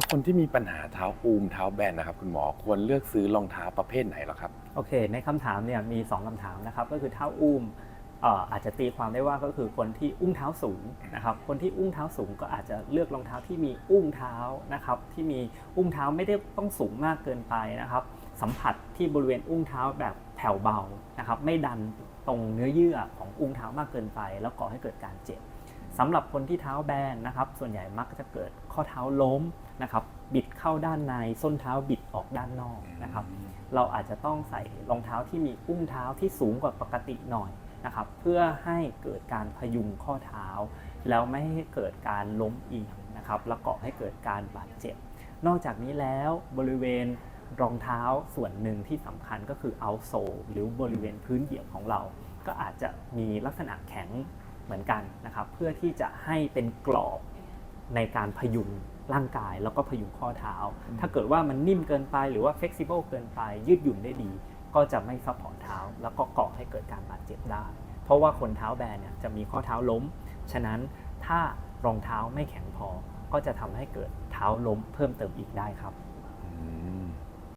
แล้วคนที่มีปัญหาเท้าปูมเท้าแบนนะครับคุณหมอควรเลือกซื้อรองเท้าประเภทไหนหรอครับ โอเค ในคำถามเนี่ยมี 2คำถามนะครับ ก็คือเท้าอุ้มเอ่ออาจจะตีความได้ว่าก็คือคนที่อุ้งเท้าสูงนะครับ คนที่อุ้งเท้าสูงก็อาจจะเลือกรองเท้าที่มีอุ้งเท้านะครับ ที่มีอุ้งเท้าไม่ได้ต้องสูงมากเกินไปนะครับ สัมผัสที่บริเวณอุ้งเท้าแบบแผ่วเบานะครับ ไม่ดันตรงเนื้อเยื่อของอุ้งเท้ามากเกินไป แล้วก่อให้เกิดการเจ็บ สำหรับคนที่เท้าแบนนะครับ ส่วนใหญ่มักจะเกิดข้อเท้าล้มนะครับ บิดเข้าด้านใน ส้นเท้าบิดออกด้านนอกนะครับ เราอาจจะต้องใส่รองเท้าที่มีอุ้งเท้าที่สูงกว่าปกติหน่อยนะครับ เพื่อให้เกิดการพยุงข้อเท้า แล้วไม่ให้เกิดการล้มเอียงนะครับแล้วก่อให้เกิดการบาดเจ็บ นอกจากนี้แล้วบริเวณรองเท้าส่วนหนึ่งที่สำคัญก็คือเอาโซหรือบริเวณพื้นเหยียบของเรา ก็อาจจะมีลักษณะแข็ง เหมือนกันนะครับ เพื่อที่จะให้เป็นกรอบในการพยุงร่างกายแล้วก็พยุงข้อเท้า ถ้าเกิดว่ามันนิ่มเกินไปหรือว่า flexible เกินไป ยืดหยุ่นได้ดี ก็จะไม่ซัพพอร์ตเท้า แล้วก็ก่อให้เกิดการบาดเจ็บได้ เพราะว่าคนเท้าแบนเนี่ยจะมีข้อเท้าล้ม ฉะนั้นถ้ารองเท้าไม่แข็งพอ ก็จะทำให้เกิดเท้าล้มเพิ่มเติมอีกได้ครับอืม